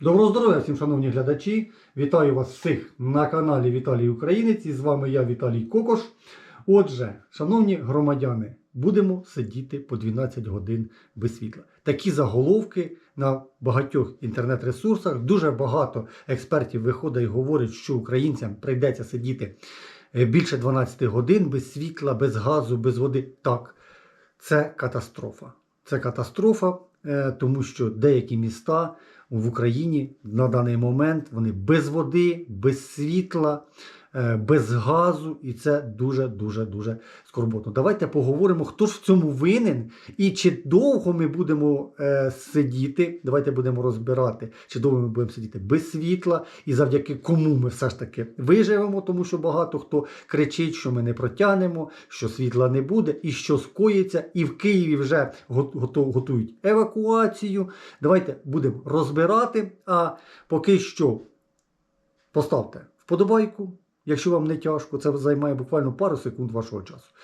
Доброго здоров'я всім, шановні глядачі! Вітаю вас всіх на каналі Віталій Українець. І з вами я, Віталій Кокош. Отже, шановні громадяни, будемо сидіти по 12 годин без світла. Такі заголовки на багатьох інтернет-ресурсах. Дуже багато експертів виходить і говорить, що українцям прийдеться сидіти е, більше 12 годин без світла, без газу, без води. Так, це катастрофа. Це катастрофа, е, тому що деякі міста в Україні на даний момент. Вони без води, без світла, без газу, і це дуже дуже дуже скорботно. Давайте поговоримо, хто ж в цьому винен і чи довго ми будемо е, сидіти. Давайте будемо розбирати, чи довго ми будемо сидіти без світла, і завдяки кому ми все ж таки виживемо, тому що багато хто кричить, що ми не протягнемо, що світла не буде, і що скоїться, і в Києві вже готують евакуацію. Давайте будемо розбирати. А поки що поставте вподобайку, якщо вам не тяжко, це займає буквально пару секунд вашого часу.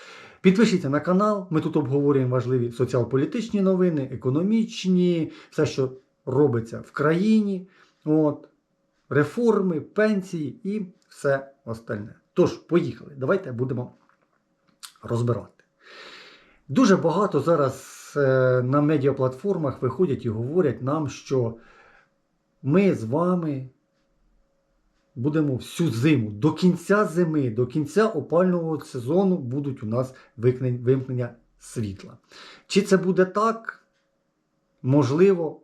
Підпишіться на канал, ми тут обговорюємо важливі соціал-політичні новини, економічні, все, що робиться в країні, от, реформи, пенсії і все остальне. Тож, поїхали. Давайте будемо розбирати. Дуже багато зараз е, на медіаплатформах виходять і говорять нам, що ми з вами будемо всю зиму, до кінця зими, до кінця опального сезону будуть у нас вимкнення світла. Чи це буде так? Можливо,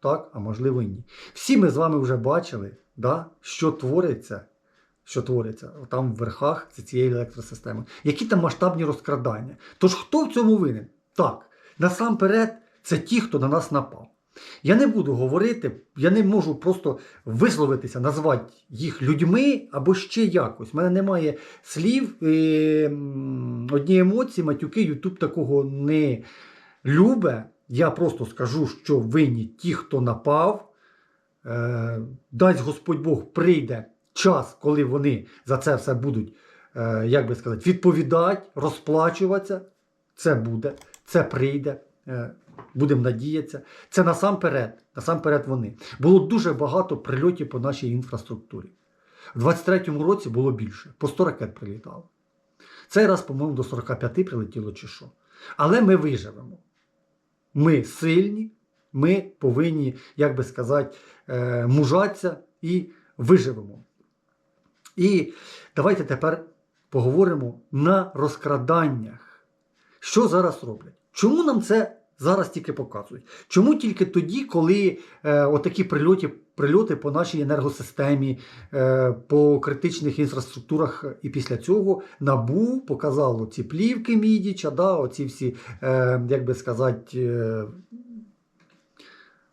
так, а можливо і ні. Всі ми з вами вже бачили, да, що твориться. Що твориться там в верхах цієї електросистеми. Які там масштабні розкрадання. Тож хто в цьому винен? Так, насамперед, це ті, хто на нас напав. Я не буду говорити, я не можу просто висловитися, назвати їх людьми або ще якось. У мене немає слів, е, одні емоції, матюки, Ютуб такого не любе. Я просто скажу, що винні ті, хто напав. Е, дасть Господь Бог прийде час, коли вони за це все будуть, е, як би сказати, відповідати, розплачуватися. Це буде, це прийде. Будемо надіятися. Це насамперед, насамперед вони. Було дуже багато прильотів по нашій інфраструктурі. У 23-му році було більше, по 100 ракет прилітало. Цей раз, по-моєму, до 45 прилетіло чи що. Але ми виживемо. Ми сильні, ми повинні, як би сказати, е, мужатися і виживемо. І давайте тепер поговоримо на розкраданнях. Що зараз роблять? Чому нам це зараз тільки показують? Чому тільки тоді, коли е, отакі прильоти, прильоти по нашій енергосистемі, е, по критичних інфраструктурах, і після цього НАБУ показало ці плівки Мідіча, да, оці всі, е, як би сказати, е,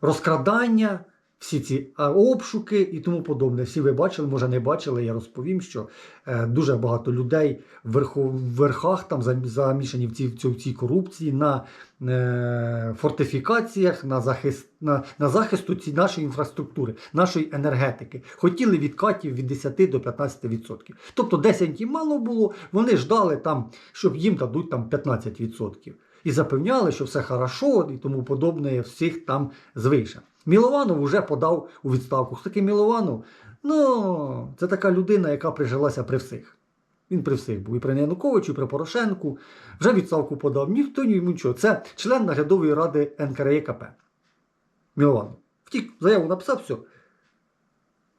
розкрадання, всі ці обшуки і тому подобне. Всі ви бачили, може не бачили. Я розповім, що е, дуже багато людей в верхах там замішані в цій, в цій, корупції на е, фортифікаціях, на захист на, на захисту ці нашої інфраструктури, нашої енергетики. Хотіли відкатів від 10 до 15%. Тобто 10 їм мало було, вони ждали там, щоб їм дадуть там 15%. І запевняли, що все хорошо і тому подобне всіх там звише. Мілованов вже подав у відставку. Хто такий Мілованов? Ну, це така людина, яка прижилася при всіх. Він при всіх був і при Януковичу, і при Порошенку. Вже відставку подав. Ніхто ні йому нічого. Це член наглядової ради НКРЕКП. Мілованов. Втік, заяву написав, все.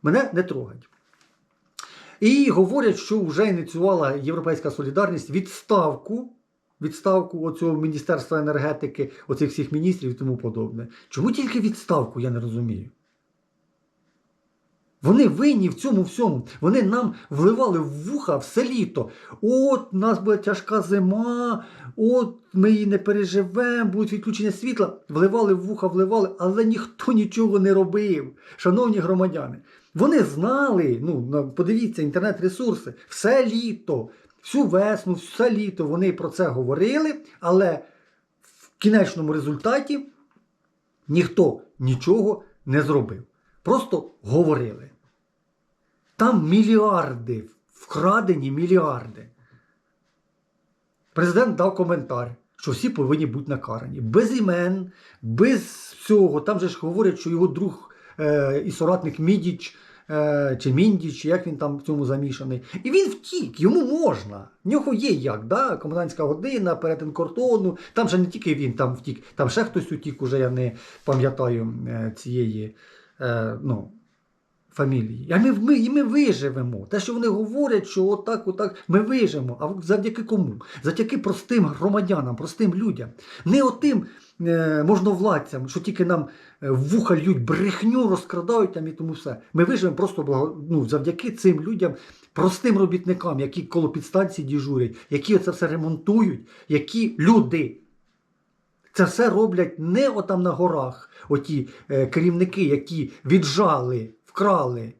Мене не трогають. І говорять, що вже ініціювала Європейська солідарність відставку, відставку оцього Міністерства енергетики, оцих всіх міністрів і тому подобне. Чому тільки відставку, я не розумію. Вони винні в цьому всьому. Вони нам вливали в вуха все літо. От у нас буде тяжка зима, от ми її не переживемо, будуть відключення світла. Вливали в вуха, вливали, але ніхто нічого не робив. Шановні громадяни, вони знали, ну подивіться, інтернет-ресурси, все літо, всю весну, все літо вони про це говорили, але в кінечному результаті ніхто нічого не зробив. Просто говорили. Там мільярди, вкрадені мільярди. Президент дав коментар, що всі повинні бути накарані. Без імен, без всього. Там же ж говорять, що його друг е, і соратник Мідіч. Е, Чи Міндіч, як він там в цьому замішаний. І він втік, йому можна. В нього є як, да? комендантська година, перетин кордону. Там же не тільки він там втік, там ще хтось утік, уже я не пам'ятаю е, цієї е, ну, фамілії. А ми, ми, і ми виживемо. Те, що вони говорять, що отак, отак, ми виживемо. А завдяки кому? Завдяки простим громадянам, простим людям. Не отим е, можновладцям, що тільки нам е, вуха лють брехню, розкрадають там і тому все. Ми виживемо просто благо, ну, завдяки цим людям, простим робітникам, які коло підстанції діжурять, які це все ремонтують, які люди. Це все роблять не отам на горах, оті е, керівники, які віджали, вкрали,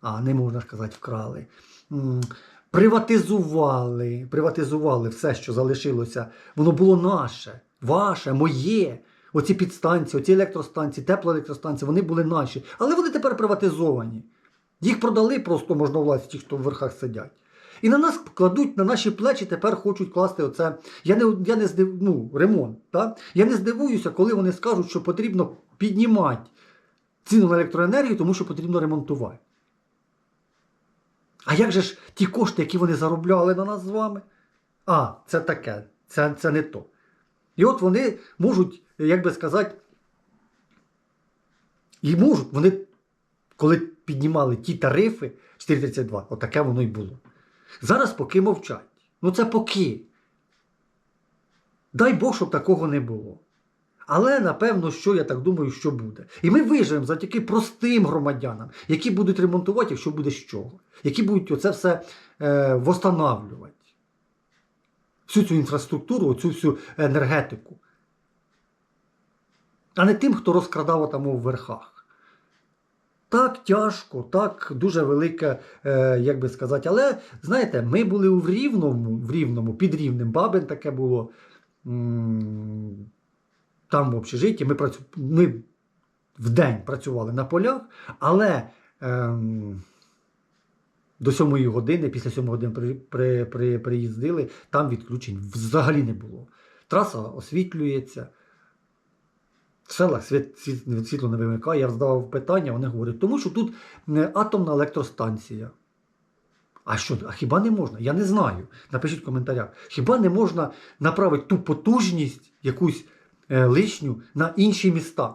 а не можна ж казати, вкрали, приватизували, приватизували все, що залишилося. Воно було наше, ваше, моє. Оці підстанції, оці електростанції, теплоелектростанції, вони були наші. Але вони тепер приватизовані. Їх продали просто можновладці, ті, хто в верхах сидять. І на нас кладуть на наші плечі, тепер хочуть класти оце. Я не, я не здив, ну, ремонт. Так? Я не здивуюся, коли вони скажуть, що потрібно піднімати ціну на електроенергію, тому що потрібно ремонтувати. А як же ж ті кошти, які вони заробляли на нас з вами? А, це таке, це, це не то. І от вони можуть, як би сказати, і можуть, вони, коли піднімали ті тарифи 4,32, отаке воно й було. Зараз поки мовчать. Ну це поки. Дай Бог, щоб такого не було. Але напевно, що я так думаю, що буде. І ми виживемо завдяки простим громадянам, які будуть ремонтувати, якщо буде з чого, які будуть оце все е, восстанавлювати. Всю цю інфраструктуру, цю всю енергетику. А не тим, хто розкрадав там у верхах. Так тяжко, так дуже велике, е, як би сказати. Але знаєте, ми були в Рівному, в Рівному, під Рівнем, Бабин таке було. м, Там в общежитті ми, працю... ми в день працювали на полях, але ем, до 7 години, після 7 години при, при, при, приїздили, там відключень взагалі не було. Траса освітлюється. В селах світ, світ, світло не вимикає. Я задавав питання, вони говорять, тому що тут е, атомна електростанція. А що, а хіба не можна? Я не знаю. Напишіть в коментарях. Хіба не можна направити ту потужність, якусь лишню, на інші міста?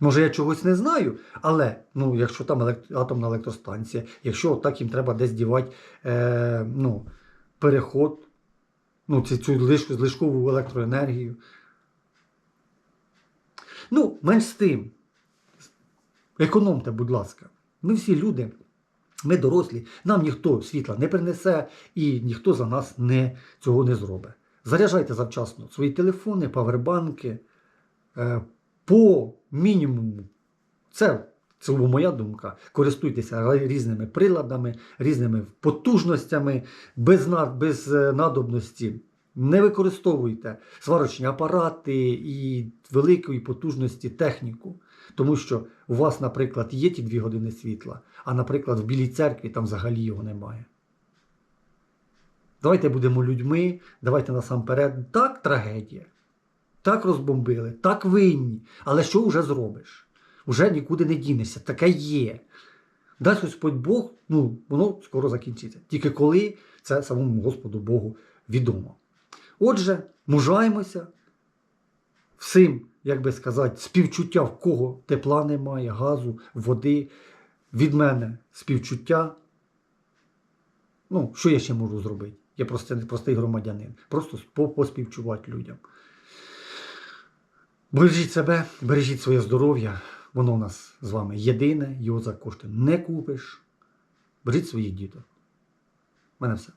Може, я чогось не знаю, але ну, якщо там елект... атомна електростанція, якщо так їм треба десь дівати е, ну, переход, ну, цю, цю лиш... злишкову електроенергію. Ну, менш з тим. Економте, будь ласка. Ми всі люди, ми дорослі, нам ніхто світла не принесе і ніхто за нас не, цього не зробить. Заряджайте завчасно свої телефони, павербанки е, по мінімуму. Це, це моя думка. Користуйтеся різними приладами, різними потужностями, без, без е, надобності. Не використовуйте сварочні апарати і великої потужності техніку. Тому що у вас, наприклад, є ті дві години світла, а, наприклад, в Білій церкві там взагалі його немає. Давайте будемо людьми, давайте насамперед. Так, трагедія. Так розбомбили, так винні. Але що вже зробиш? Уже нікуди не дінешся. Таке є. Дасть Господь Бог, ну, воно скоро закінчиться. Тільки коли це самому Господу Богу відомо. Отже, мужаємося всім, як би сказати, співчуття, в кого тепла немає, газу, води. Від мене співчуття. Ну, що я ще можу зробити? Я просто простий громадянин. Просто по- поспівчувати людям. Бережіть себе, бережіть своє здоров'я. Воно у нас з вами єдине, його за кошти не купиш. Бережіть своїх діток. У мене все.